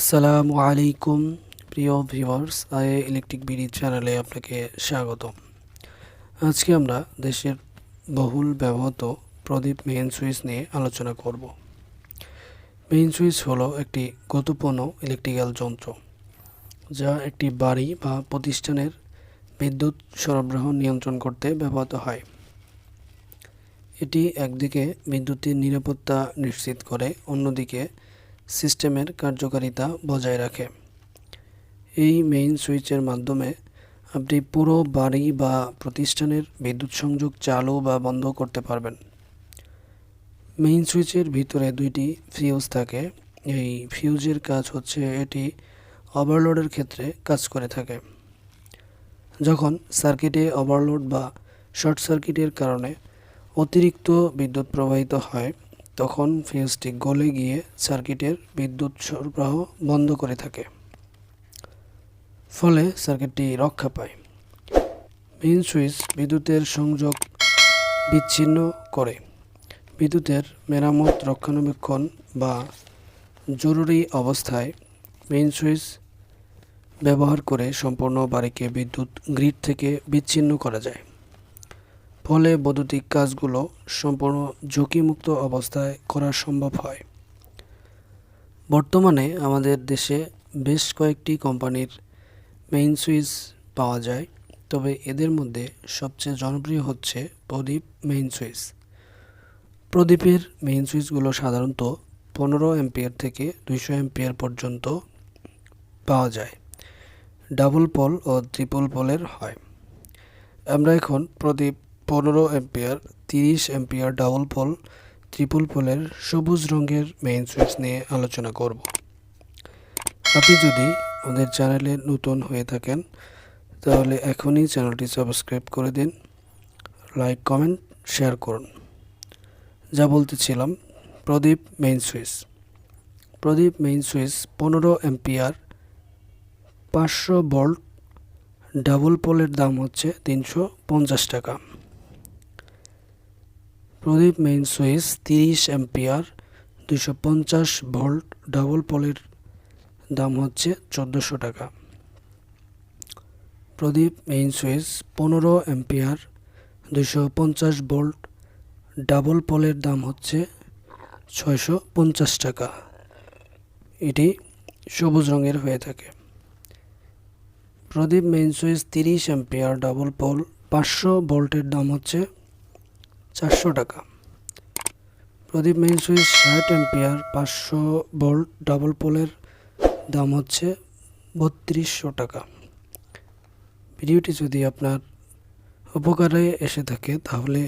আসসালামু আলাইকুম, প্রিয় ভিউয়ার্স, আই ইলেকট্রিক বিডি চ্যানেলে আপনাকে স্বাগত আজকে আমরা দেশের বহুল ব্যবহৃত প্রদীপ মেইন সুইচ নিয়ে আলোচনা করব। মেইন সুইচ হলো একটি গুরুত্বপূর্ণ ইলেকট্রিক্যাল যন্ত্র, যা একটি বাড়ি বা প্রতিষ্ঠানের বিদ্যুৎ সরবরাহ নিয়ন্ত্রণ করতে ব্যবহৃত হয়। এটি একদিকে বিদ্যুতের নিরাপত্তা নিশ্চিত করে, অন্যদিকে সিস্টেমের কার্যকারিতা বজায় রাখে। এই মেইন সুইচের মাধ্যমে আপনি পুরো বাড়ি বা প্রতিষ্ঠানের বিদ্যুৎ সংযোগ চালু বা বন্ধ করতে পারবেন। মেইন সুইচের ভিতরে দুইটি ফিউজ থাকে। এই ফিউজের কাজ হচ্ছে এটি ওভারলোডের ক্ষেত্রে কাজ করে থাকে। যখন সার্কিটে ওভারলোড বা শর্ট সার্কিটের কারণে অতিরিক্ত বিদ্যুৎ প্রবাহিত হয় তখন ফিউজটি গলে গিয়ে সার্কিটের বিদ্যুৎ সরবরাহ বন্ধ করে থাকে। ফলে সার্কিটটি রক্ষা পায়। মেইন সুইচ বিদ্যুতের সংযোগ বিচ্ছিন্ন করে। বিদ্যুতের মেরামত, রক্ষণাবেক্ষণ বা জরুরি অবস্থায় মেইন সুইচ ব্যবহার করে সম্পূর্ণ বাড়িকে বিদ্যুৎ গ্রিড থেকে বিচ্ছিন্ন করা যায়। ফলে বৈদ্যুতিক কাজগুলো সম্পূর্ণ ঝুঁকিমুক্ত অবস্থায় করা সম্ভব হয়। বর্তমানে আমাদের দেশে বেশ কয়েকটি কোম্পানির মেইন সুইচ পাওয়া যায়, তবে এদের মধ্যে সবচেয়ে জনপ্রিয় হচ্ছে প্রদীপ মেইন সুইচ প্রদীপের মেইন সুইচগুলো সাধারণত পনেরো এম্পিয়ার থেকে দুইশো এম্পিয়ার পর্যন্ত পাওয়া যায়। ডাবল পোল ও ট্রিপল পোলের হয়। আমরা এখন প্রদীপ পনেরো এম্পিয়ার তিরিশ এম্পিয়ার ডাবল পোল ট্রিপল পোলের সবুজ রঙের মেইন সুইচ নিয়ে আলোচনা করব। আপনি যদি আমাদের চ্যানেলে নতুন হয়ে থাকেন, তাহলে এখনই চ্যানেলটি সাবস্ক্রাইব করে দিন লাইক কমেন্ট শেয়ার করুন। যা বলতেছিলাম, Pradip main switch Pradip main switch পনেরো এম্পিয়ার পাঁচশো ভোল্ট ডাবল পোলের দাম হচ্ছে তিনশো পঞ্চাশ টাকা। প্রদীপ মেইন সুইচ তিরিশ অ্যাম্পিয়ার দুশো পঞ্চাশ ভোল্ট, ডাবল পলের দাম হচ্ছে চোদ্দোশো টাকা। প্রদীপ মেইন সুইচ পনেরো অ্যাম্পিয়ার দুশো পঞ্চাশ ভোল্ট, ডাবল পলের দাম হচ্ছে ছয়শো পঞ্চাশ টাকা। এটি সবুজ রঙের হয়ে থাকে। প্রদীপ মেইন সুইচ তিরিশ অ্যাম্পিয়ার, ডাবল পোল, পাঁচশো ভোল্টের দাম হচ্ছে চারশো টাকা। প্রদীপ মেইন সুইচ ষাট অ্যাম্পিয়ার, পাঁচশো ভোল্ট ডাবল পোলের দাম হচ্ছে বত্রিশশো টাকা। ভিডিওটি যদি আপনার উপকারে এসে থাকে, তাহলে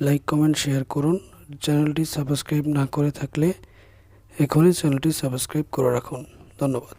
লাইক, কমেন্ট, শেয়ার করুন। চ্যানেলটি সাবস্ক্রাইব না করে থাকলে এখনই চ্যানেলটি সাবস্ক্রাইব করে রাখুন। ধন্যবাদ।